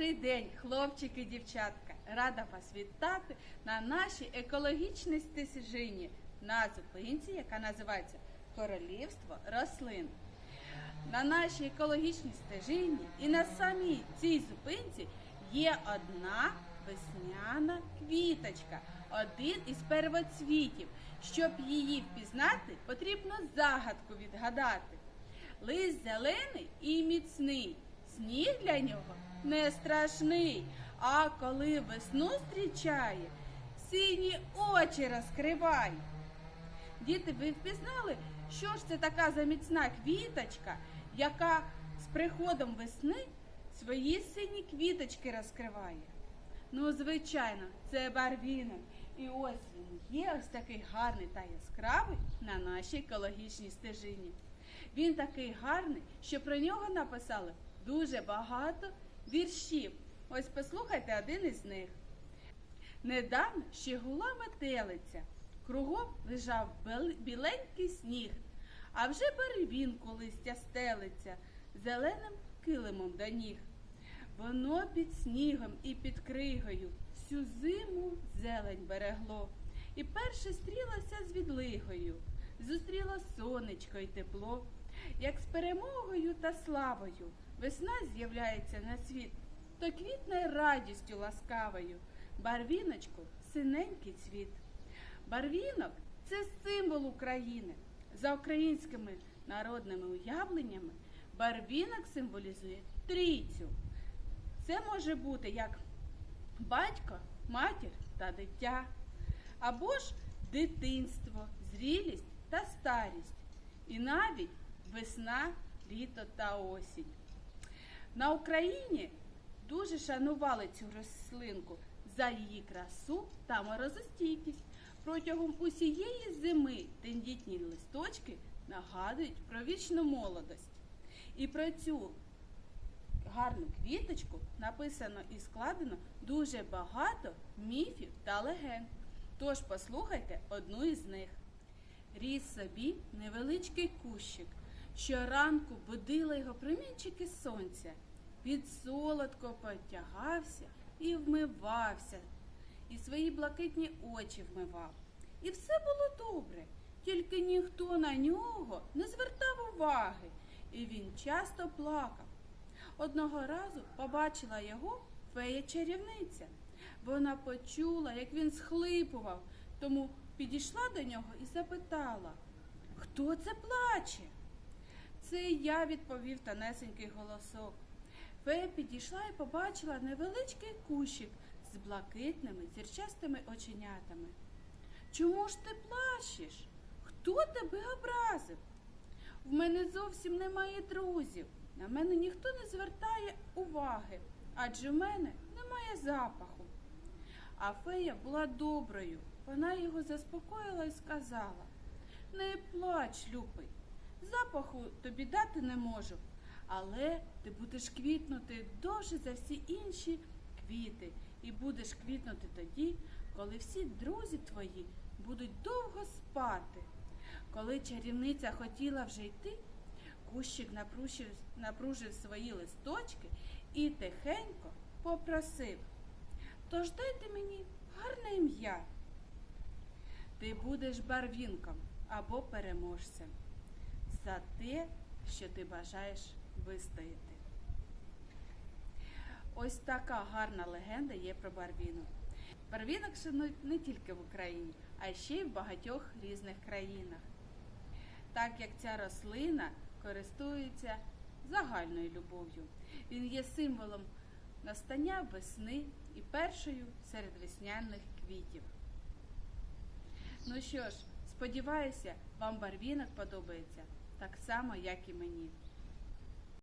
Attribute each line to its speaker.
Speaker 1: Добрий день, хлопчики, дівчатка! Рада вас вітати на нашій екологічній стежині на зупинці, яка називається Королівство рослин. На нашій екологічній стежині і на самій цій зупинці є одна весняна квіточка, один із первоцвітів. Щоб її впізнати, потрібно загадку відгадати. Лист зелений і міцний, сніг для нього не страшний. А коли весну зустрічає, сині очі розкриває. Діти, ви впізнали, що ж це така за міцна квіточка, яка з приходом весни свої сині квіточки розкриває? Ну, звичайно, це барвінок. І ось він є ось такий гарний та яскравий на нашій екологічній стежині. Він такий гарний, що про нього написали дуже багато віршів. Ось послухайте один із них. Недавно ще гула метелиця, кругом лежав біленький сніг, а вже барвінку листя стелиться зеленим килимом до ніг. Воно під снігом і під кригою всю зиму зелень берегло. І перше стрілося з відлигою, зустріло сонечко й тепло. Як з перемогою та славою весна з'являється на світ, то квітне радістю ласкавою, барвіночку синенький цвіт. Барвінок це символ України. За українськими народними уявленнями барвінок символізує трійцю. Це може бути як батько, матір та дитя, або ж дитинство, зрілість та старість, і навіть весна, літо та осінь. На Україні дуже шанували цю рослинку за її красу та морозостійкість. Протягом усієї зими тендітні листочки нагадують про вічну молодость. І про цю гарну квіточку написано і складено дуже багато міфів та легенд. Тож послухайте одну із них. Ріс собі невеличкий кущик. Щоранку будили його промінчики сонця. Від солодко потягався і вмивався, і свої блакитні очі вмивав. І все було добре, тільки ніхто на нього не звертав уваги, і він часто плакав. Одного разу побачила його фея чарівниця. Вона почула, як він схлипував, тому підійшла до нього і запитала, хто це плаче? Це я відповів тонесенький голосок. Фея підійшла і побачила невеличкий кущик з блакитними зірчастими оченятами. Чому ж ти плачеш? Хто тебе образив? В мене зовсім немає друзів. На мене ніхто не звертає уваги, адже в мене немає запаху. А фея була доброю. Вона його заспокоїла і сказала: Не плач, любий, запаху тобі дати не можу, але ти будеш квітнути довше за всі інші квіти, і будеш квітнути тоді, коли всі друзі твої будуть довго спати. Коли чарівниця хотіла вже йти, кущик напружив, напружив свої листочки і тихенько попросив. Тож дайте мені гарне ім'я. Ти будеш барвінком або переможцем за те, що ти бажаєш вистояти. Ось така гарна легенда є про барвінок. Барвінок шанують не тільки в Україні, а ще й в багатьох різних країнах. Так як ця рослина користується загальною любов'ю. Він є символом настання весни і першою серед весняних квітів. Ну що ж, сподіваюся, вам барвінок подобається так само, як і мені.